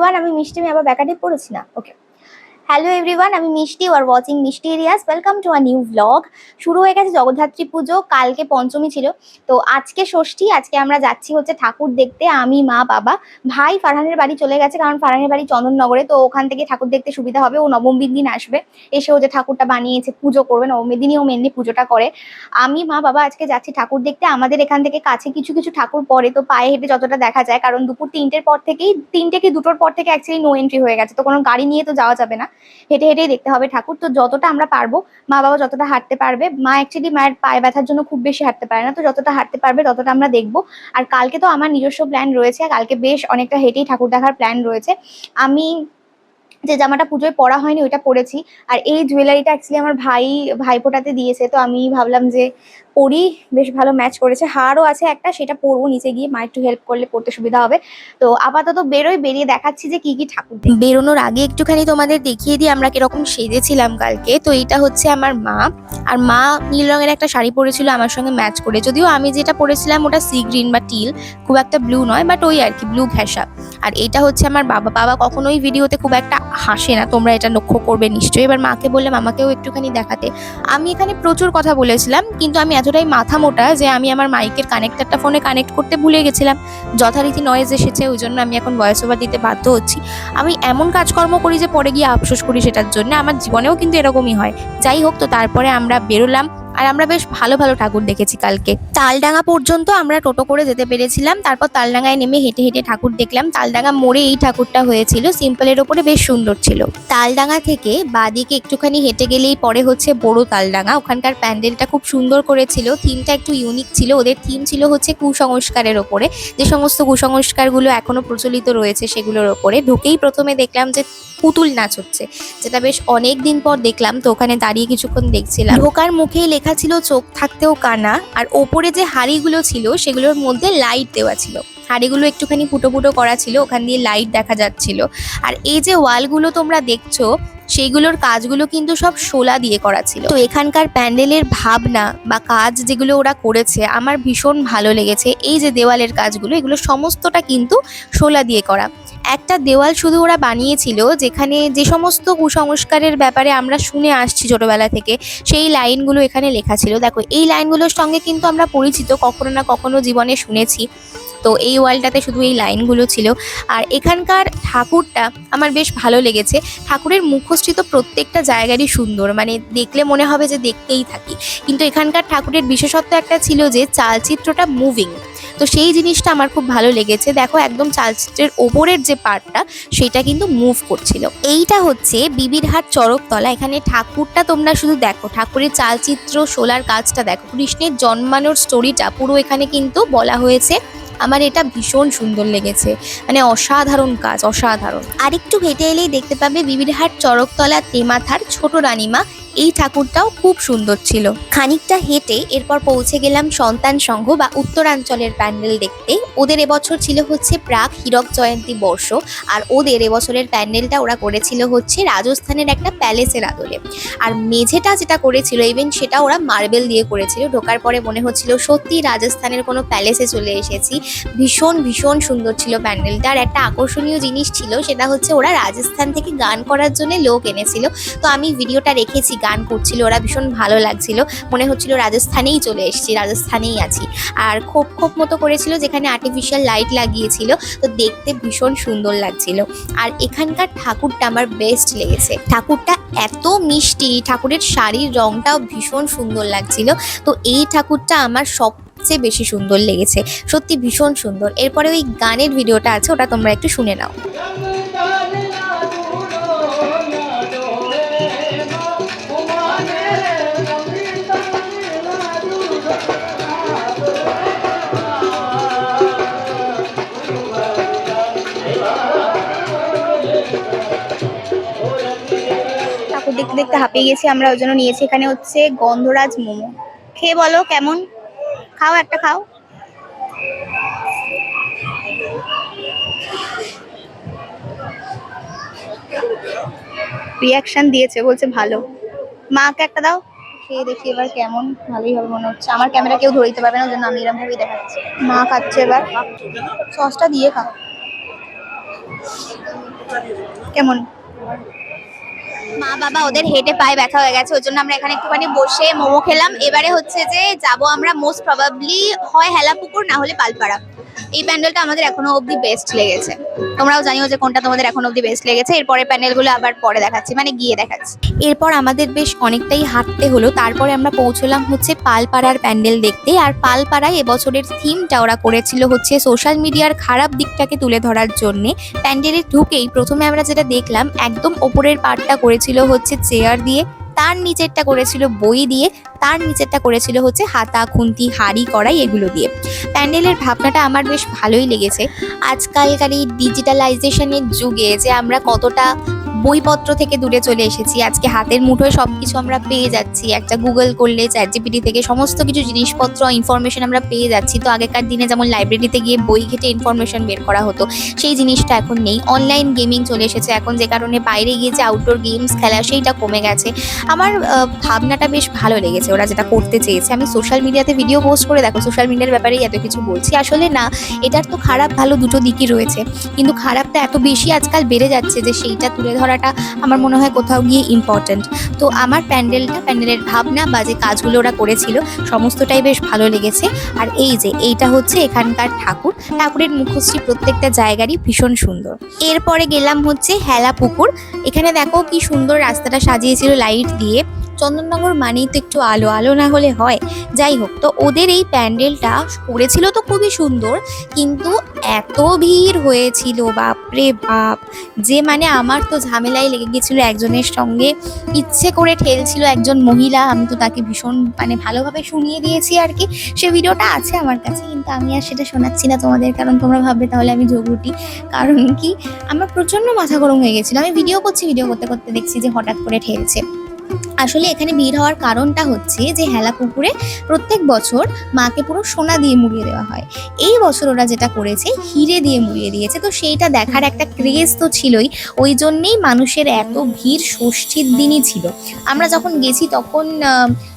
Everyone আমি মিষ্টি আমি আবার ব্যাকাটি পড়েছি না। ওকে হ্যালো এভরিওয়ান আমি মিষ্টি আর watching mysterious welcome to a new blog শুরু হয়ে গেছে জগদ্ধাত্রী পুজো, কালকে পঞ্চমী ছিল। তো আজকে ষষ্ঠী, আজকে আমরা যাচ্ছি হচ্ছে ঠাকুর দেখতে। আমি, মা, বাবা, ভাই ফারহানের বাড়ি চলে গেছে, কারণ ফারহানের বাড়ি চন্দননগরে। তো ওখান থেকে ঠাকুর দেখতে সুবিধা হবে, ও নবমীর দিন আসবে। এসে ও যে ঠাকুরটা বানিয়েছে, পুজো করবে নবমীর দিনই ও মেনলি পুজোটা করে। আমি, মা, বাবা আজকে যাচ্ছি ঠাকুর দেখতে। আমাদের এখান থেকে কাছে কিছু কিছু ঠাকুর পরে তো পায়ে হেঁটে যতটা দেখা যায়, কারণ দুপুর তিনটের পর থেকেই, তিনটে কি দুটোর পর থেকে অ্যাকচুয়ালি নো এন্ট্রি হয়ে গেছে। তো কোনো গাড়ি নিয়ে তো যাওয়া যাবে না। হেঁটে হেঁটেই দেখতে হবে। ঠাকুর, তো যতটা আমরা পারব মা বাবা যতটা হাঁটতে পারবে, মা অ্যাকচুয়ালি মায়ের পায়ে ব্যথার জন্য খুব বেশি হাঁটতে পারে না, তো যতটা হাঁটতে পারবে ততটা আমরা দেখব। আর কালকে তো আমার নিজস্ব প্ল্যান রয়েছে কালকে বেশ অনেকটা হেঁটেই ঠাকুর দেখার প্ল্যান রয়েছে। আমি যে জামাটা পুজোয় পরা হয়নি, ওইটা পরেছি। আর এই জুয়েলারিটা অ্যাকচুয়ালি আমার ভাই ভাইফোঁটাতে দিয়েছে, তো আমি ভাবলাম যে পরি বেশ ভালো ম্যাচ করেছে। হারও আছে একটা, সেটা পরবো, নিচে গিয়ে মা একটু হেল্প করলে পড়তে সুবিধা হবে। তো আপাতত বেরোই, বেরিয়ে দেখাচ্ছি যে কি কি ঠাকুর বেরোনোর আগে একটুখানি তোমাদের দেখিয়ে দিই, আমরা কীরকম সেজেছিলাম কালকে। তো এটা হচ্ছে আমার মা। আর মা নীল রঙের একটা শাড়ি পরেছিল, আমার সঙ্গে ম্যাচ করে। যদিও আমি যেটা পরেছিলাম ওটা সি গ্রিন বা টিল খুব একটা ব্লু নয় বাট ওই আর কি ব্লু ঘেঁষা। আর এটা হচ্ছে আমার বাবা। বাবা কখনোই ভিডিওতে খুব একটা হাসে না, তোমরা এটা লক্ষ্য করবে নিশ্চয়ই। এবার মাকে বললাম, আমাকেও একটুখানি দেখাতে। আমি এখানে প্রচুর কথা বলেছিলাম, কিন্তু আমি এতটাই মাথা মোটা যে আমি আমার মাইকের কানেক্টারটা ফোনে কানেক্ট করতে ভুলে গেছিলাম। যথারীতি নয়েজ এসেছে ওই জন্য আমি এখন ভয়েস ওভার দিতে বাধ্য হচ্ছি। আমি এমন কাজকর্ম করি যে পরে গিয়ে আফসোস করি সেটার জন্য। আমার জীবনেও কিন্তু এরকমই হয়। যাই হোক, তো তারপরে আমরা বেরোলাম। আর আমরা বেশ ভালো ভালো ঠাকুর দেখেছি কালকে। তালডাঙ্গা পর্যন্ত আমরা টোটো করে যেতে পেরেছিলাম, তারপর তালডাঙ্গায় নেমে হেঁটে হেঁটে ঠাকুর দেখলাম। তালডাঙ্গা মোড়ে এই ঠাকুরটা হয়েছিল, সিম্পলের ওপরে বেশ সুন্দর ছিল। তালডাঙ্গা থেকে বাদিকে একটুখানি হেঁটে গেলেই পরে হচ্ছে বড় তালডাঙ্গা। ওখানকার প্যান্ডেলটা খুব সুন্দর করেছিল, থিমটা একটু ইউনিক ছিল, ওদের থিম ছিল হচ্ছে কুসংস্কারের ওপরে। যে সমস্ত কুসংস্কারগুলো এখনও প্রচলিত রয়েছে সেগুলোর ওপরে। ঢুকেই প্রথমে দেখলাম যে পুতুল নাচ হচ্ছে, যেটা বেশ অনেক দিন পর দেখলাম, তো ওখানে দাঁড়িয়ে কিছুক্ষণ দেখছিলাম। ঢোকার মুখেই লেখা ছিল, চোখ থাকতেও কানা, আর ওপরে যে হাড়িগুলো ছিল সেগুলোর মধ্যে লাইট দেওয়া ছিল। হাড়িগুলো একটুখানি ফুটো ফুটো করা ছিল, ওখান দিয়ে লাইট দেখা যাচ্ছিল। আর এই যে ওয়ালগুলো তোমরা দেখছ সেইগুলোর কাজগুলো কিন্তু সব শোলা দিয়ে করা ছিল। তো এখানকার প্যান্ডেলের ভাবনা বা কাজ যেগুলো ওরা করেছে, আমার ভীষণ ভালো লেগেছে। এই যে দেওয়ালের কাজগুলো, এগুলো সমস্তটা কিন্তু শোলা দিয়ে করা। একটা দেওয়াল শুধু ওরা বানিয়েছিল, যেখানে যে সমস্ত কুসংস্কারের ব্যাপারে আমরা শুনে আসছি ছোটোবেলা থেকে, সেই লাইনগুলো এখানে লেখা ছিল। দেখো, এই লাইনগুলোর সঙ্গে কিন্তু আমরা পরিচিত, কখনো না কখনো জীবনে শুনেছি। তো এই ওয়ালটাতে শুধু এই লাইনগুলো ছিল। আর এখানকার ঠাকুরটা আমার বেশ ভালো লেগেছে। ঠাকুরের মুখশ্রী তো প্রত্যেকটা জায়গারই সুন্দর মানে দেখলে মনে হবে যে দেখতেই থাকি। কিন্তু এখানকার ঠাকুরের বিশেষত্ব একটা ছিল যে চালচিত্রটা মুভিং তো সেই জিনিসটা আমার খুব ভালো লেগেছে। দেখো একদম চালচিত্রের ওপরের যে পার্টটা, সেটা কিন্তু মুভ করছিল। এইটা হচ্ছে বিবিরহাট চরকতলা। এখানে ঠাকুরটা তোমরা শুধু দেখো, ঠাকুরের চালচিত্র শোলার কাজটা দেখো। কৃষ্ণের জন্মানোর স্টোরিটা পুরো এখানে কিন্তু বলা হয়েছে। আমার এটা ভীষণ সুন্দর লেগেছে। মানে অসাধারণ কাজ, অসাধারণ। আরেকটু হেঁটে এলেই দেখতে পাবে বিবিরহাট চরকতলা তেমাথার ছোট রানীমা এই ঠাকুরটাও খুব সুন্দর ছিল। খানিকটা হেঁটে এরপর পৌঁছে গেলাম সন্তান সংঘ বা উত্তরাঞ্চলের প্যান্ডেল দেখতে। ওদের এবছর ছিল হচ্ছে প্রাক হীরক জয়ন্তী বর্ষ আর ওদের এবছরের প্যান্ডেলটা ওরা করেছিল হচ্ছে রাজস্থানের একটা প্যালেসের আদলে। আর মেঝেটা যেটা করেছিল ইভেন সেটা ওরা মার্বেল দিয়ে করেছিল। ঢোকার পরে মনে হচ্ছিল সত্যি রাজস্থানের কোনো প্যালেসে চলে এসেছি। ভীষণ ভীষণ সুন্দর ছিল প্যান্ডেলটা। আর একটা আকর্ষণীয় জিনিস ছিল, সেটা হচ্ছে ওরা রাজস্থান থেকে গান করার জন্য লোক এনেছিল। তো আমি ভিডিওটা রেখেছি গান করছিল, ওরা ভীষণ ভালো লাগছিল। মনে হচ্ছিল রাজস্থানেই চলে এসেছি, রাজস্থানেই আছি। আর খোপ খোপ মতো করেছিল যেখানে আর্টিফিশিয়াল লাইট লাগিয়েছিল, তো দেখতে ভীষণ সুন্দর লাগছিল। আর এখানকার ঠাকুরটা আমার বেস্ট লেগেছে। ঠাকুরটা এত মিষ্টি, ঠাকুরের শাড়ির রংটাও ভীষণ সুন্দর লাগছিল। তো এই ঠাকুরটা আমার সব সবচেয়ে বেশি সুন্দর লেগেছে, সত্যি ভীষণ সুন্দর। এরপরে ওই গানের ভিডিওটা আছে, ওটা তোমরা একটু শুনে নাও। দেখতে দেখতে হাঁপিয়ে গেছি, আমরা ওই জন্য নিয়েছি। এখানে হচ্ছে গন্ধরাজ মোমো। খেয়ে বলো কেমন? খাও একটা, খাও। রিয়াকশন দিয়েছে, বলছে ভালো। মাকে একটা দাও। খেয়ে দেখি এবার কেমন, ভালোই হবে মনে হচ্ছে। আমার ক্যামেরা কেউ ধরে দিতে পারবে না, ওই জন্য আমি এরকম ভাবেই দেখাচ্ছি। মা খাচ্ছে এবার। সসটা দিয়ে খাও। কেমন? মা বাবা ওদের হেঁটে পায়ে ব্যথা হয়ে গেছে, ওই জন্য আমরা এখানে একটুখানি বসে মোমো খেলাম। এবারে হচ্ছে যে, যাব আমরা মোস্ট প্রবাবলি হয় হেলাপুকুর, না হলে পালপাড়া। এই প্যান্ডেলটা আমাদের এখনও অবধি বেস্ট লেগেছে। তোমরাও জানিও যে কোনটা তোমাদের এখনও অবধি বেস্ট লেগেছে। এরপরে প্যান্ডেলগুলো আবার পরে দেখাচ্ছি মানে গিয়ে দেখাচ্ছি। এরপর আমাদের বেশ অনেকটাই হাঁটতে হলো। তারপরে আমরা পৌঁছলাম হচ্ছে পালপাড়ার প্যান্ডেল দেখতে। আর পালপাড়ায় এবছরের থিমটা ওরা করেছিল হচ্ছে সোশ্যাল মিডিয়ার খারাপ দিকটাকে তুলে ধরার জন্য। প্যান্ডেলে ঢুকেই প্রথমে আমরা যেটা দেখলাম, একদম ওপরের পার্টটা করেছিল হচ্ছে চেয়ার দিয়ে। তার নিচেরটা করেছিল বই দিয়ে, তার নিচেরটা করেছিল হচ্ছে হাতা, খুন্তি, হাড়ি, কড়াই এগুলো দিয়ে। প্যান্ডেলের ভাবনাটা আমার বেশ ভালোই লেগেছে। আজকালকার এই ডিজিটালাইজেশনের যুগে যে আমরা কতটা বইপত্র থেকে দূরে চলে এসেছি। আজকে হাতের মুঠোয় সব কিছু আমরা পেয়ে যাচ্ছি। একটা গুগল করলে চ্যাট জিপিটি থেকে সমস্ত কিছু জিনিসপত্র ইনফরমেশন আমরা পেয়ে যাচ্ছি। তো আগেকার দিনে যেমন লাইব্রেরিতে গিয়ে বই ঘেটে ইনফরমেশন বের করা হতো, সেই জিনিসটা এখন নেই। অনলাইন গেমিং চলে এসেছে। এখন যে কারণে বাইরে গিয়ে যে আউটডোর গেমস খেলা, সেইটা কমে গেছে। আমার ভাবনাটা বেশ ভালো লেগেছে। ওরা যেটা করতে চেয়েছে। আমি সোশ্যাল মিডিয়াতে ভিডিও পোস্ট করে দেখো সোশ্যাল মিডিয়ার ব্যাপারেই এত কিছু বলছি। আসলে না, এটার তো খারাপ ভালো দুটো দিকই রয়েছে। কিন্তু খারাপটা এত বেশি আজকাল বেড়ে যাচ্ছে যে, সেইটা তুলে ধরাটা আমার মনে হয় কোথাও গিয়ে ইম্পর্ট্যান্ট তো আমার প্যান্ডেলটা, প্যান্ডেলের ভাবনা বা যে কাজগুলো ওরা করেছিল, সমস্তটাই বেশ ভালো লেগেছে। আর এই যে, এইটা হচ্ছে এখানকার ঠাকুর। ঠাকুরের মুখশ্রী প্রত্যেকটা জায়গারই ভীষণ সুন্দর। এরপরে গেলাম হচ্ছে হেলা পুকুর এখানে দেখো কি সুন্দর রাস্তাটা সাজিয়েছিল লাইট দিয়ে। চন্দননগর মানেই তো একটু আলো আলো না হলে হয়। যাই হোক, তো ওদের এই প্যান্ডেলটা করেছিল তো খুবই সুন্দর, কিন্তু এত ভিড় হয়েছিল, বাপরে বাপ। যে মানে আমার তো ঝামেলাই লেগে গেছিল একজনের সঙ্গে ইচ্ছে করে ঠেলছিল একজন মহিলা, আমি তো তাকে ভীষণ মানে ভালোভাবে শুনিয়ে দিয়েছি আর কি। সে ভিডিওটা আছে আমার কাছে, কিন্তু আমি আর সেটা শোনাচ্ছি না তোমাদের, কারণ তোমরা ভাববে তাহলে আমি ঝগড়ুটি কারণ কি? আমার প্রচণ্ড মাথা গরম হয়ে গেছিল, আমি ভিডিও করছি, ভিডিও করতে করতে দেখছি যে হঠাৎ করে ঠেলছে। আসলে এখানে ভিড় হওয়ার কারণটা হচ্ছে যে হেলা পুকুরে প্রত্যেক বছর মাকে পুরো সোনা দিয়ে মুড়িয়ে দেওয়া হয়। এই বছর ওরা যেটা করেছে, হিরে দিয়ে মুড়িয়ে দিয়েছে। তো সেইটা দেখার একটা ক্রেজ তো ছিলই। ওই জন্যেই মানুষের এত ভিড় ষষ্ঠীর দিনই ছিল। আমরা যখন গেছি তখন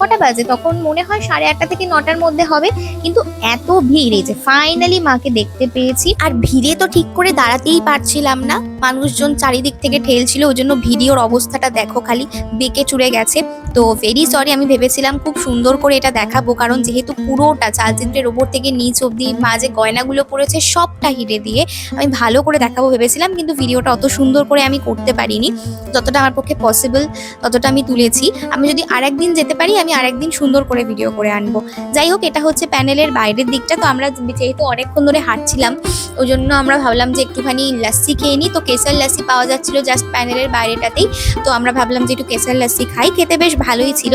কটা বাজে? তখন মনে হয় সাড়ে আটটা থেকে নটার মধ্যে হবে। কিন্তু এত ভিড়, এই যে ফাইনালি মাকে দেখতে পেয়েছি। আর ভিড়ে তো ঠিক করে দাঁড়াতেই পারছিলাম না। মানুষজন চারিদিক থেকে ঠেলছিল, ওই জন্য ভিডিওর অবস্থাটা দেখো খালি, বেঁকে চুড়ে গেছে। তো ভেরি সরি আমি ভেবেছিলাম খুব সুন্দর করে এটা দেখাবো, কারণ যেহেতু পুরোটা চালচিত্রের ওপর থেকে নিচ অব্দি মা যে গয়নাগুলো পড়েছে সবটা হিরে দিয়ে আমি ভালো করে দেখাবো ভেবেছিলাম, কিন্তু ভিডিওটা অত সুন্দর করে আমি করতে পারিনি। যতটা আমার পক্ষে পসিবল ততটা আমি তুলেছি। আমি যদি আরেকদিন যেতে পারি আমি আরেকদিন সুন্দর করে ভিডিও করে আনব। যাই হোক, এটা হচ্ছে প্যানেলের বাইরের দিকটা। তো আমরা যেহেতু অনেকক্ষণ ধরে হাঁটছিলাম ওই জন্য আমরা ভাবলাম যে একটুখানি লাস্সি খেয়ে নিই তো কেসার লাস্সি পাওয়া যাচ্ছিল জাস্ট প্যানেলের বাইরেটাতেই। তো আমরা ভাবলাম যে একটু কেসার লাস্সি খাই। খেতে বেশ ভালোই ছিল।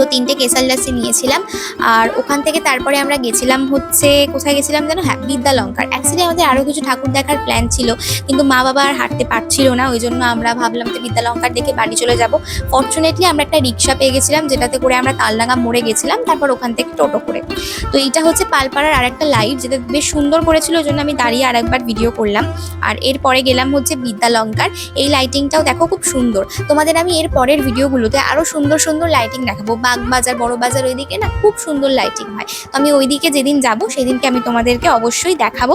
তো তিনটে কেসার লাস্সি নিয়েছিলাম। আর ওখান থেকে তারপরে আমরা গেছিলাম হচ্ছে, কোথায় গেছিলাম যেন হ্যাঁ বিদ্যালঙ্কার। অ্যাকচুয়ালি আমাদের আরও কিছু ঠাকুর দেখার প্ল্যান ছিল, কিন্তু মা বাবা আর হাঁটতে পারছিল না, ওই জন্য আমরা ভাবলাম যে বিদ্যালঙ্কার দেখে বাড়ি চলে যাব। ফর্চুনেটলি আমরা একটা রিক্সা পেয়ে গেছিলাম, যেটাতে করে আমরা তালডাঙ্গা মোড়ে গেছিলাম, তারপর ওখান থেকে টোটো করে। তো এইটা হচ্ছে পালপাড়ার আর একটা লাইভ যেটা বেশ সুন্দর করেছিল, ওই জন্য আমি দাঁড়িয়ে আরেকবার ভিডিও করলাম। আর এরপরে গেলাম হচ্ছে বিদ্যালঙ্কার। এই লাইটিংটাও দেখো খুব সুন্দর। তোমাদের আমি এর পরের ভিডিওগুলোতে আরও সুন্দর সুন্দর লাইটিং দেখাবো। বাগবাজার, বড় বাজার ওইদিকে না খুব সুন্দর লাইটিং হয়। তো আমি ওইদিকে যেদিন যাব সেদিনকে আমি তোমাদেরকে অবশ্যই দেখাবো।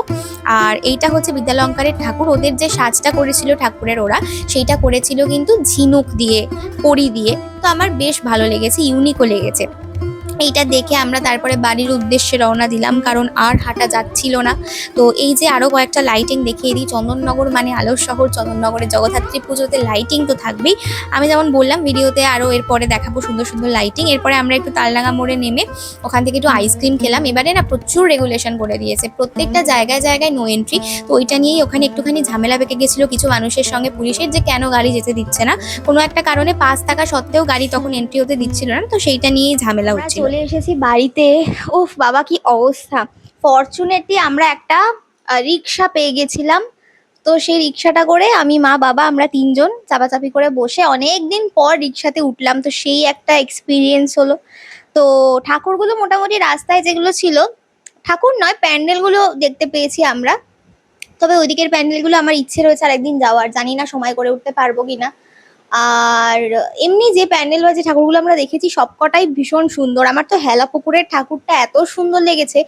আর এইটা হচ্ছে বিদ্যালঙ্কারের ঠাকুর। ওদের যে সাজটা করেছিল ঠাকুরের ওরা, সেইটা করেছিল কিন্তু ঝিনুক দিয়ে পড়ি দিয়ে। তো আমার বেশ ভালো লেগেছে ইউনিকও লেগেছে। এইটা দেখে আমরা তারপরে বাড়ির উদ্দেশ্যে রওনা দিলাম, কারণ আর হাঁটা যাচ্ছিল না। তো এই যে আরও কয়েকটা লাইটিং দেখিয়ে দিই, চন্দননগর মানে আলোর শহর, চন্দননগরের জগদ্ধাত্রী পুজোতে লাইটিং তো থাকবেই। আমি যেমন বললাম, ভিডিওতে আরও এরপরে দেখাবো সুন্দর সুন্দর লাইটিং এরপরে আমরা একটু তালডাঙ্গা মোড়ে নেমে ওখান থেকে একটু আইসক্রিম খেলাম। এবারে না প্রচুর রেগুলেশন করে দিয়েছে, প্রত্যেকটা জায়গায় জায়গায় নো এন্ট্রি তো ওইটা নিয়েই ওখানে একটুখানি ঝামেলা বেঁকে গেছিল কিছু মানুষের সঙ্গে। পুলিশের যে কেন গাড়ি যেতে দিচ্ছে না, কোনো একটা কারণে পাস থাকা সত্ত্বেও গাড়ি তখন এন্ট্রি হতে দিচ্ছিল না। তো সেইটা নিয়েই ঝামেলা হচ্ছিল। চলে এসেছি বাড়িতে। উফ, বাবা কি অবস্থা। ফরচুনেটলি আমরা একটা রিক্সা পেয়ে গেছিলাম। তো সেই রিক্সাটা করে আমি, মা, বাবা, আমরা তিনজন চাপাচাপি করে বসে অনেক দিন পর রিক্সাতে উঠলাম। তো সেই একটা এক্সপিরিয়েন্স হলো। তো ঠাকুরগুলো মোটামুটি রাস্তায় যেগুলো ছিল, ঠাকুর নয়, প্যান্ডেলগুলো দেখতে পেয়েছি আমরা। তবে ওইদিকের প্যান্ডেলগুলো আমার ইচ্ছে রয়েছে আরেকদিন যাওয়ার। জানি না সময় করে উঠতে পারব কিনা। আর এমনি যে প্যান্ডেল বা যে ঠাকুরগুলো আমরা দেখেছি, সবকটাই ভীষণ সুন্দর। আমার তো হেলা পুকুরের ঠাকুরটা এত সুন্দর লেগেছে,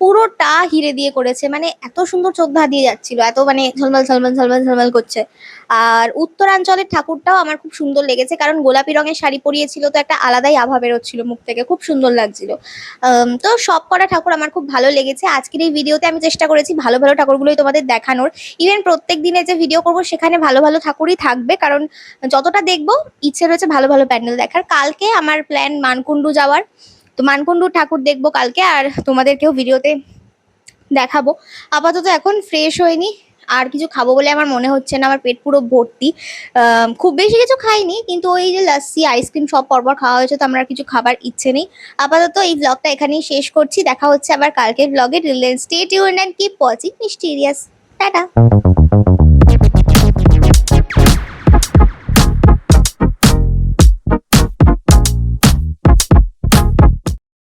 পুরোটা হিরে দিয়ে করেছে। মানে এত সুন্দর চোখ দিয়ে যাচ্ছিল, এত মানে ঝলমল ঝলমল ঝলমল ঝলমল করছে। আর উত্তরাঞ্চলের ঠাকুরটাও আমার খুব সুন্দর লেগেছে, কারণ গোলাপি রঙের শাড়ি পরিয়েছিল, তো একটা আলাদাই আভা বেরোচ্ছিল মুখ থেকে, খুব সুন্দর লাগছিল। তো সব কটা ঠাকুর আমার খুব ভালো লেগেছে। আজকের এই ভিডিওতে আমি চেষ্টা করেছি ভালো ভালো ঠাকুরগুলোই তোমাদের দেখানোর। ইভেন প্রত্যেক দিনে যে ভিডিও করব, সেখানে ভালো ভালো ঠাকুরই থাকবে, কারণ যতটা দেখব, ইচ্ছে রয়েছে ভালো ভালো প্যান্ডেল দেখার। কালকে আমার প্ল্যান মানকুণ্ডু যাওয়ার। তো মানকুণ্ডু ঠাকুর দেখব কালকে আর তোমাদেরকেও ভিডিওতে দেখাবো। আপাতত এখন ফ্রেশ হয়নি, আর কিছু খাব বলে আমার মনে হচ্ছে না। আমার পেট পুরো ভর্তি। খুব বেশি কিছু খাইনি, কিন্তু ওই যে লাস্সি, আইসক্রিম সব পরপর খাওয়া হয়েছে, তো আমার কিছু খাবার ইচ্ছে নেই। আপাতত এই ব্লগটা এখানেই শেষ করছি। দেখা হচ্ছে আবার কালকের ব্লগে Reliance stay tune and keep watching mysterious tata.